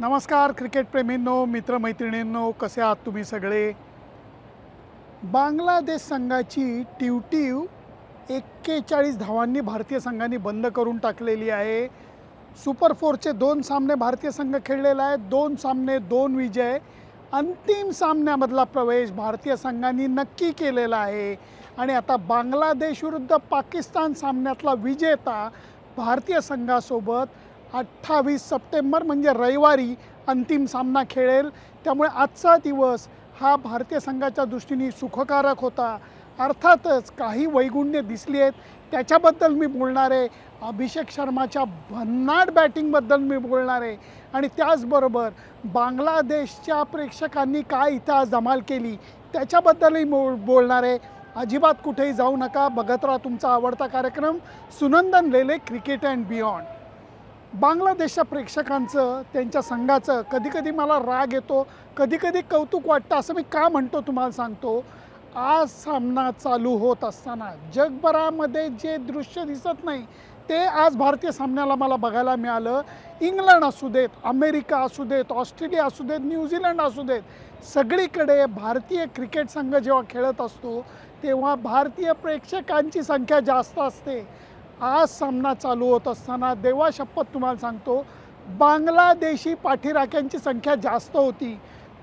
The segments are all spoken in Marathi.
नमस्कार क्रिकेटप्रेमींनो मित्रमैत्रिणींनो कसे आहात तुम्ही सगळे? बांगलादेश संघाची ट्यूटीव एक्केचाळीस धावांनी भारतीय संघाने बंद करून टाकलेली आहे. सुपर फोरचे दोन सामने भारतीय संघ खेळलेला आहे. दोन सामने दोन विजय. अंतिम सामन्यामधला प्रवेश भारतीय संघाने नक्की केलेला आहे. आणि आता बांगलादेश विरुद्ध पाकिस्तान सामन्यातला विजेता भारतीय संघासोबत अठ्ठावीस सप्टेंबर म्हणजे रविवारी अंतिम सामना खेळेल. त्यामुळे आजचा दिवस हा भारतीय संघाच्या दृष्टीने सुखकारक होता. अर्थातच काही वैगुण्य दिसली आहेत. त्याच्याबद्दल मी बोलणार आहे. अभिषेक शर्माच्या भन्नाट बॅटिंगबद्दल मी बोलणार आहे. आणि त्याचबरोबर बांगलादेशच्या प्रेक्षकांनी काय इथं आज धमाल केली त्याच्याबद्दलही बोल बोलणार आहे. अजिबात कुठेही जाऊ नका. बघत राहा तुमचा आवडता कार्यक्रम. Sunandan Lele cricket and beyond. बांगलादेशच्या प्रेक्षकांचं त्यांच्या संघाचं कधीकधी मला राग येतो कधीकधी कौतुक वाटतं असं मी का म्हणतो तुम्हाला सांगतो? आज सामना चालू होत असताना जगभरामध्ये जे दृश्य दिसत नाही ते आज भारतीय सामन्याला मला बघायला मिळालं. इंग्लंड असू देत अमेरिका असू देत ऑस्ट्रेलिया असू देत न्यूझीलंड असू देत सगळीकडे भारतीय क्रिकेट संघ जेव्हा खेळत असतो तेव्हा भारतीय प्रेक्षकांची संख्या जास्त असते. आज सामना चालू होत असताना देवा शपथ तुम्हाला सांगतो बांगलादेशी पाठीराख्यांची संख्या जास्त होती.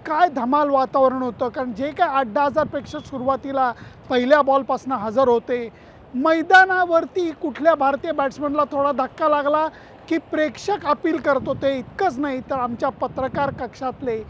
काय धमाल वातावरण होतं कारण जे काय आठ दहा हजारपेक्षा सुरुवातीला पहिल्या बॉलपासून हजर होते. मैदानावरती कुठल्या भारतीय बॅट्समनला थोडा धक्का लागला की प्रेक्षक अपील करत होते इतकंच नाही तर आमच्या पत्रकार कक्षातले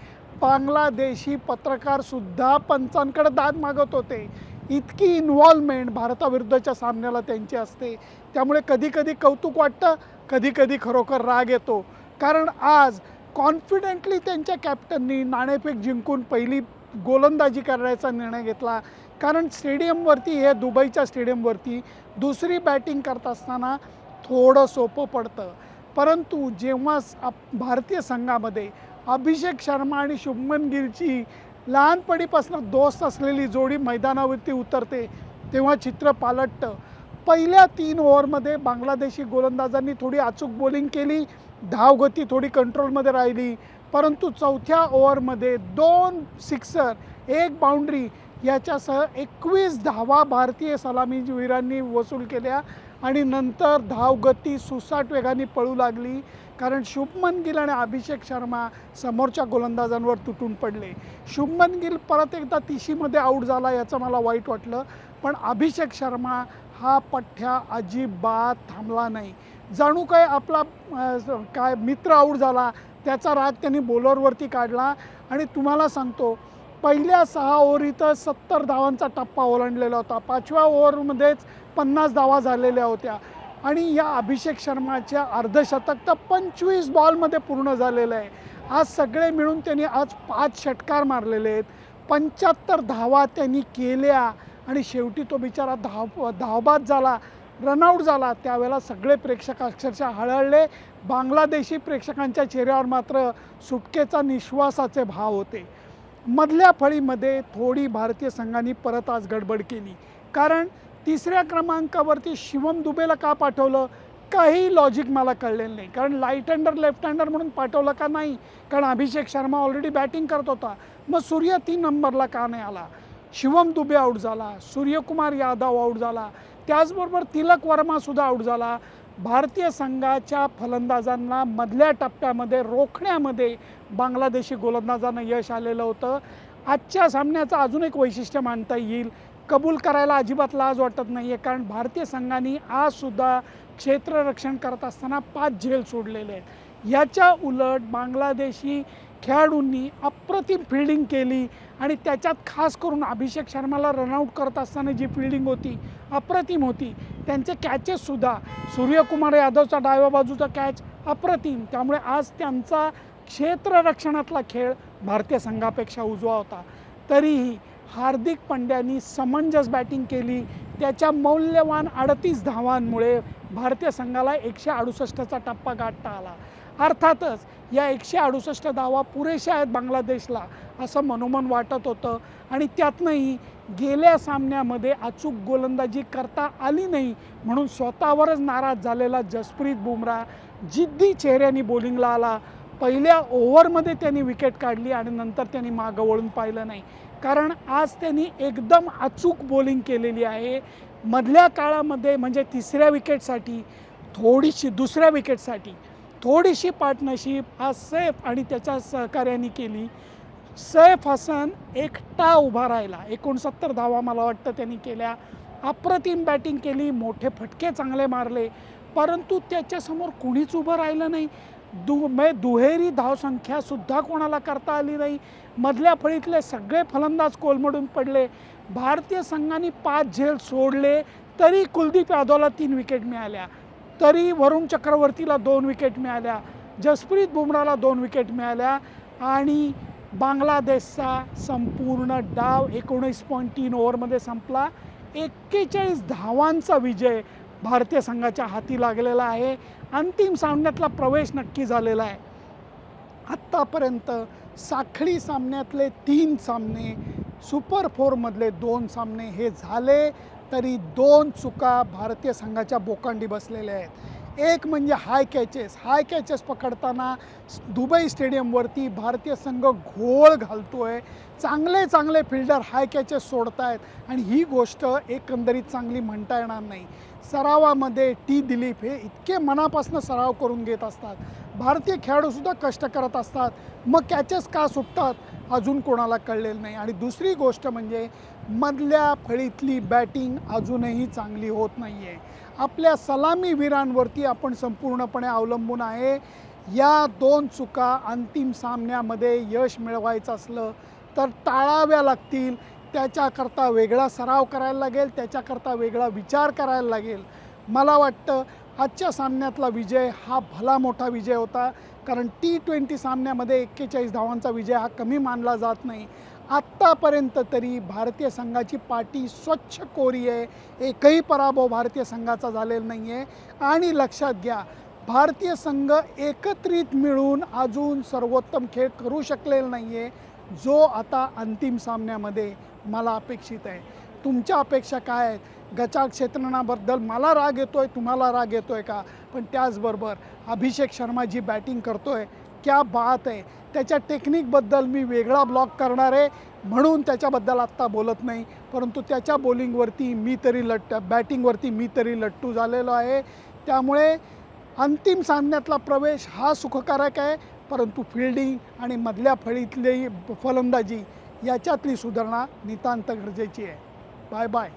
बांगलादेशी पत्रकारसुद्धा पंचांकडे दाद मागत होते. इतकी इन्व्हॉल्वमेंट भारताविरुद्धच्या सामन्याला त्यांची असते. त्यामुळे कधीकधी कौतुक वाटतं कधीकधी खरोखर राग येतो. कारण आज कॉन्फिडेंटली त्यांच्या कॅप्टननी नाणेफेक जिंकून पहिली गोलंदाजी करायचा निर्णय घेतला. कारण स्टेडियमवरती हे दुबईच्या स्टेडियमवरती दुसरी बॅटिंग करत असताना थोडं सोपं पडतं. परंतु जेव्हा आप- भारतीय संघामध्ये अभिषेक शर्मा आणि शुभमन गिलची लहानपणीपासून दोस्त असलेली जोडी मैदानावरती उतरते तेव्हा चित्र पालटतं. पहिल्या तीन ओव्हरमध्ये बांगलादेशी गोलंदाजांनी थोडी अचूक बॉलिंग केली धावगती थोडी कंट्रोलमध्ये राहिली. परंतु चौथ्या ओव्हरमध्ये दोन सिक्सर एक बाउंड्री याच्यासह एकवीस धावा भारतीय सलामीवीरांनी वसूल केल्या आणि नंतर धावगती सुसाट वेगाने पळू लागली. कारण शुभमन गिल आणि अभिषेक शर्मा समोरच्या गोलंदाजांवर तुटून पडले. शुभमन गिल परत एकदा तिशीमध्ये आऊट झाला याचं मला वाईट वाटलं पण अभिषेक शर्मा हा पठ्ठ्या अजिबात थांबला नाही. जाणू काय आपला काय मित्र आऊट झाला त्याचा राग त्यांनी बॉलरवरती काढला आणि तुम्हाला सांगतो पहिल्या सहा ओव्हरीतच सत्तर धावांचा टप्पा ओलांडलेला होता. पाचव्या ओव्हरमध्येच पन्नास धावा झालेल्या होत्या. आणि या अभिषेक शर्माच्या अर्धशतक तर पंचवीस बॉलमध्ये पूर्ण झालेलं आहे. आज सगळे मिळून त्यांनी आज पाच षटकार मारलेले आहेत. पंच्याहत्तर धावा त्यांनी केल्या आणि शेवटी तो बिचारा धाव धावबाद झाला रनआउट झाला. त्यावेळेला सगळे प्रेक्षक अक्षरशः हळहळले. बांगलादेशी प्रेक्षकांच्या चेहऱ्यावर मात्र सुटकेचा निश्वासाचे भाव होते. मधल्या फळीमध्ये थोडी भारतीय संघाने परत आज गडबड केली. कारण तिसऱ्या क्रमांकावरती शिवम दुबेला का पाठवलं? काही लॉजिक मला कळलेलं नाही. कारण लाइट हँडर लेफ्ट हँडर म्हणून पाठवलं का नाही? कारण अभिषेक शर्मा ऑलरेडी बॅटिंग करत होता. मग सूर्य तीन नंबरला का नाही आला? शिवम दुबे आऊट झाला. सूर्यकुमार यादव आऊट झाला. त्याचबरोबर तिलक वर्मासुद्धा आऊट झाला. भारतीय संघाच्या फलंदाजांना मधल्या टप्प्यामध्ये रोखण्यामध्ये बांगलादेशी गोलंदाजांना यश आलेलं होतं. आजच्या सामन्याचं अजून एक वैशिष्ट्य मानता येईल. कबूल करायला अजिबात लाज वाटत नाही आहे कारण भारतीय संघाने आजसुद्धा क्षेत्ररक्षण करत असताना पाच झेल सोडलेले आहेत. याच्या उलट बांगलादेशी खेळाडूंनी अप्रतिम फिल्डिंग केली आणि त्याच्यात खास करून अभिषेक शर्माला रनआउट करत असताना जी फिल्डिंग होती अप्रतिम होती. त्यांचे कॅचेससुद्धा सूर्यकुमार यादवचा डाव्या बाजूचा कॅच अप्रतिम. त्यामुळे आज त्यांचा क्षेत्ररक्षणातला खेळ भारतीय संघापेक्षा उजवा होता. तरीही हार्दिक पंड्यानी समंजस बॅटिंग केली. त्याच्या मौल्यवान अडतीस धावांमुळे भारतीय संघाला एकशे अडुसष्टचा टप्पा गाठता आला. अर्थातच या एकशे अडुसष्ट धावा पुरेशा आहेत बांगलादेशला असं मनोमन वाटत होतं. आणि त्यातनंही गेल्या सामन्यामध्ये अचूक गोलंदाजी करता आली नाही म्हणून स्वतःवरच नाराज झालेला जसप्रीत बुमराह जिद्दी चेहऱ्याने बॉलिंगला आला. पहिल्या ओव्हरमध्ये त्यांनी विकेट काढली आणि नंतर त्यांनी मागं वळून पाहिलं नाही. कारण आज त्यांनी एकदम अचूक बॉलिंग केलेली आहे. मधल्या काळामध्ये म्हणजे तिसऱ्या विकेटसाठी थोडीशी दुसऱ्या विकेटसाठी थोडीशी पार्टनरशिप आज सैफ आणि त्याच्या सहकार्याने केली. सैफ हसन एकटा उभा राहिला. एकोणसत्तर धावा मला वाटतं त्यांनी केल्या. अप्रतिम बॅटिंग केली. मोठे फटके चांगले मारले. परंतु त्याच्यासमोर कुणीच उभं राहिलं नाही. दु मै दुहेरी धावसंख्यासुद्धा कोणाला करता आली नाही. मधल्या फळीतले सगळे फलंदाज कोलमडून पडले. भारतीय संघाने पाच झेल सोडले तरी कुलदीप यादवला तीन विकेट मिळाल्या. तरी वरुण चक्रवर्तीला दोन विकेट मिळाल्या. जसप्रीत बुमराला दोन विकेट मिळाल्या. आणि बांगलादेशचा संपूर्ण डाव एकोणीस पॉईंट तीन ओव्हरमध्ये संपला. एक्केचाळीस धावांचा विजय भारतीय संघाच्या हाती लागलेला आहे. अंतिम सामन्यातला प्रवेश नक्की झालेला आहे. आत्तापर्यंत साखळी सामन्यातले तीन सामने सुपर फोरमधले दोन सामने हे झाले तरी दोन चुका भारतीय संघाच्या बोकांडी बसलेल्या आहेत. एक म्हणजे हाय कॅचेस. हाय कॅचेस पकडताना दुबई स्टेडियमवरती भारतीय संघ घोळ घालतो आहे चांगले चांगले फिल्डर हाय कॅचेस सोडतायत आणि ही गोष्ट एकंदरीत चांगली म्हणता येणार नाही. सरावामध्ये टी दिलीप हे इतके मनापासून सराव करून घेत असतात. भारतीय खेळाडूसुद्धा कष्ट करत असतात. मग कॅचेस का सुटतात? अजून कोणाला कळलेलं नाही. आणि दुसरी गोष्ट म्हणजे मधल्या फळीतली बॅटिंग अजूनही चांगली होत नाही आहे आपल्या सलामीवीरांवरती आपण संपूर्णपणे अवलंबून आहे. या दोन चुका अंतिम सामन्यामध्ये यश मिळवायचं असलं तर टाळाव्या लागतील. त्याच्याकरता वेगळा सराव करायला लागेल त्याच्याकरता वेगळा विचार करायला लागेल. मला वाटतं आजच्या सामन्यातला विजय हा भला मोठा विजय होता. कारण टी ट्वेंटी सामन्यामध्ये एक्केचाळीस धावांचा विजय हा कमी मानला जात नाही. आत्तापर्यंत तरी भारतीय संघाची पाठी स्वच्छ कोरी आहे. एकही पराभव भारतीय संघाचा झालेला नाही आहे आणि लक्षात घ्या भारतीय संघ एकत्रित मिळून अजून सर्वोत्तम खेळ करू शकलेला नाही आहे जो आता अंतिम सामन्यामध्ये मला अपेक्षित आहे. तुमच्या अपेक्षा काय आहेत? गचाळ क्षेत्रणाबद्दल मला राग येतो आहे तुम्हाला राग येतो आहे का? पण त्याचबरोबर अभिषेक शर्मा जी बॅटिंग करतो आहे क्या बात आहे. त्याच्या टेक्निकबद्दल मी वेगळा ब्लॉक करणार आहे म्हणून त्याच्याबद्दल आत्ता बोलत नाही. परंतु त्याच्या बॉलिंगवरती मी तरी लट बॅटिंगवरती मी तरी लट्टू झालेलो आहे. त्यामुळे अंतिम सामन्यातला प्रवेश हा सुखकारक आहे. परंतु फिल्डिंग आणि मधल्या फळीतली फलंदाजी याच्यातली सुधारणा नितांत गरजेची आहे. Bye bye.